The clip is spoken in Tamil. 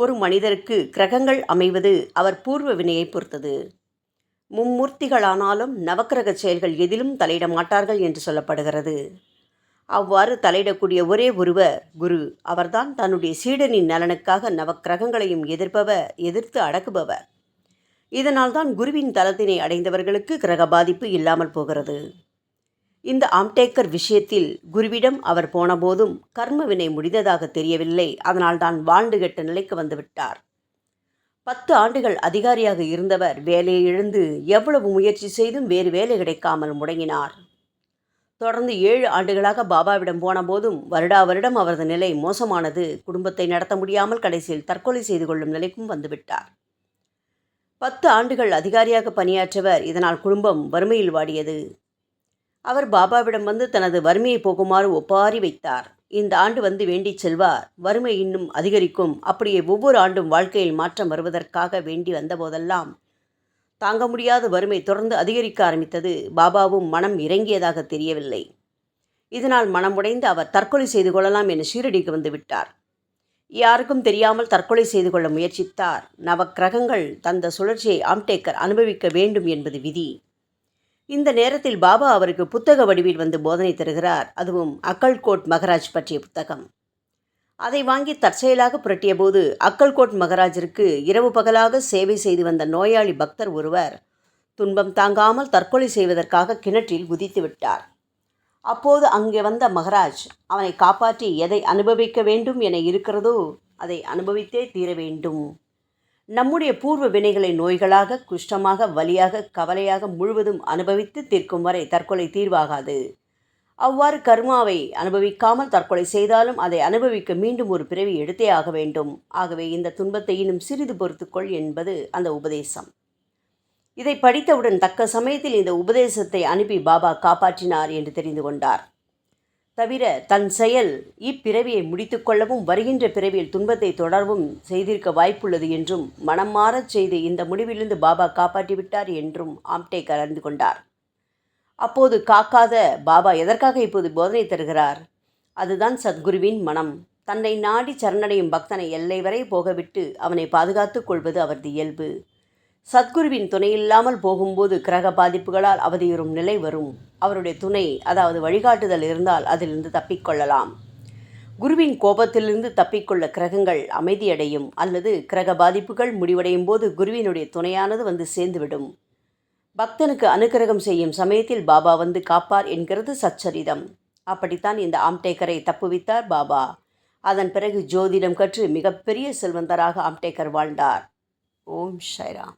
ஒரு மனிதருக்கு கிரகங்கள் அமைவது அவர் பூர்வ வினையை பொறுத்தது. மும்மூர்த்திகளானாலும் நவக்கிரக செயல்கள் எதிலும் தலையிட மாட்டார்கள் என்று சொல்லப்படுகிறது. அவ்வாறு தலையிடக்கூடிய ஒரே ஒருவர் குரு. அவர்தான் தன்னுடைய சீடனின் நலனுக்காக நவக்கிரகங்களையும் எதிர்ப்பவர் எதிர்த்து அடக்குபவர். இதனால்தான் குருவின் தலத்தினை அடைந்தவர்களுக்கு கிரக பாதிப்பு இல்லாமல் போகிறது. இந்த ஆம்டேக்கர் விஷயத்தில் குருவிடம் அவர் போனபோதும் கர்ம வினை முடிந்ததாக தெரியவில்லை. அதனால் தான் வாழ்ந்து கெட்ட நிலைக்கு வந்துவிட்டார் பத்து ஆண்டுகள் அதிகாரியாக இருந்தவர் வேலையை இழந்து எவ்வளவு முயற்சி செய்தும் வேறு வேலை கிடைக்காமல் முடங்கினார். தொடர்ந்து ஏழு ஆண்டுகளாக பாபாவிடம் போனபோதும் வருடா வருடம் அவரது நிலை மோசமானது. குடும்பத்தை நடத்த முடியாமல் கடைசியில் தற்கொலை செய்து கொள்ளும் நிலைக்கும் வந்துவிட்டார் பத்து ஆண்டுகள் அதிகாரியாக பணியாற்றவர் இதனால் குடும்பம் வறுமையில் வாடியது. அவர் பாபாவிடம் வந்து தனது வறுமையை போகுமாறு ஒப்பாரி வைத்தார். இந்த ஆண்டு வந்து வேண்டி செல்வார். வறுமை இன்னும் அதிகரிக்கும். அப்படியே ஒவ்வொரு ஆண்டும் வாழ்க்கையில் மாற்றம் வருவதற்காக வேண்டி வந்தபோதெல்லாம் தாங்க முடியாத வறுமை தொடர்ந்து அதிகரிக்க ஆரம்பித்தது. பாபாவும் மனம் இறங்கியதாக தெரியவில்லை. இதனால் மனமுடைந்து அவர் தற்கொலை செய்து கொள்ளலாம் என ஷீரடிக்கு வந்து விட்டார். யாருக்கும் தெரியாமல் தற்கொலை செய்து கொள்ள முயற்சித்தார். நவக்கிரகங்கள் தந்த சுழற்சியை ஆம்டேக்கர் அனுபவிக்க வேண்டும் என்பது விதி. இந்த நேரத்தில் பாபா அவருக்கு புத்தக வடிவில் வந்து போதனை தருகிறார். அதுவும் அக்கல்கோட் மகராஜ் பற்றிய புத்தகம். அதை வாங்கி தற்செயலாக புரட்டியபோது அக்கல்கோட் மகராஜருக்கு இரவு பகலாக சேவை செய்து வந்த நோயாளி பக்தர் ஒருவர் துன்பம் தாங்காமல் தற்கொலை செய்வதற்காக கிணற்றில் குதித்து விட்டார். அப்போது அங்கே வந்த மகராஜ் அவனை காப்பாற்றி எதை அனுபவிக்க வேண்டும் என இருக்கிறதோ அதை அனுபவித்தே தீர வேண்டும். நம்முடைய பூர்வ வினைகளை நோய்களாக குஷ்டமாக வலியாக கவலையாக முழுவதும் அனுபவித்து தீர்க்கும் வரை தற்கொலை தீர்வாகாது. அவ்வாறு கர்மாவை அனுபவிக்காமல் தற்கொலை செய்தாலும் அதை அனுபவிக்க மீண்டும் ஒரு பிறவி எடுத்தே ஆக வேண்டும். ஆகவே இந்த துன்பத்தை இன்னும் சிறிது பொறுத்துக்கொள் என்பது அந்த உபதேசம். இதை படித்தவுடன் தக்க சமயத்தில் இந்த உபதேசத்தை அனுப்பி பாபா காப்பாற்றினார் என்று தெரிந்து கொண்டார். தவிர தன் செயல் இப்பிறவியை முடித்துக்கொள்ளவும் வருகின்ற பிறவியில் துன்பத்தை தொடரவும் செய்திருக்க வாய்ப்புள்ளது என்றும் மனம் மாறச் செய்து இந்த முடிவிலிருந்து பாபா காப்பாற்றிவிட்டார் என்றும் ஆம்டேக் அறிந்து கொண்டார். அப்போது காக்காத பாபா எதற்காக இப்போது போதனை தருகிறார்? அதுதான் சத்குருவின் மனம். தன்னை நாடி சரணடையும் பக்தனை எல்லை வரை போகவிட்டு அவனை பாதுகாத்துக் கொள்வது அவரது இயல்பு. சத்குருவின் துணை இல்லாமல் போகும்போது கிரக பாதிப்புகளால் அவதியுறும் நிலை வரும். அவருடைய துணை அதாவது வழிகாட்டுதல் இருந்தால் அதிலிருந்து தப்பிக்கொள்ளலாம். குருவின் கோபத்திலிருந்து தப்பிக்கொள்ள கிரகங்கள் அமைதியடையும் அல்லது கிரக பாதிப்புகள் முடிவடையும் போது குருவினுடைய துணையானது வந்து சேர்ந்துவிடும். பக்தனுக்கு அனுக்கிரகம் செய்யும் சமயத்தில் பாபா வந்து காப்பார் என்கிறது சச்சரிதம். அப்படித்தான் இந்த ஆம்டேக்கரை தப்புவித்தார் பாபா. அதன் பிறகு ஜோதிடம் கற்று மிகப்பெரிய செல்வந்தராக ஆம்டேக்கர் வாழ்ந்தார். ஓம் ஷைராம்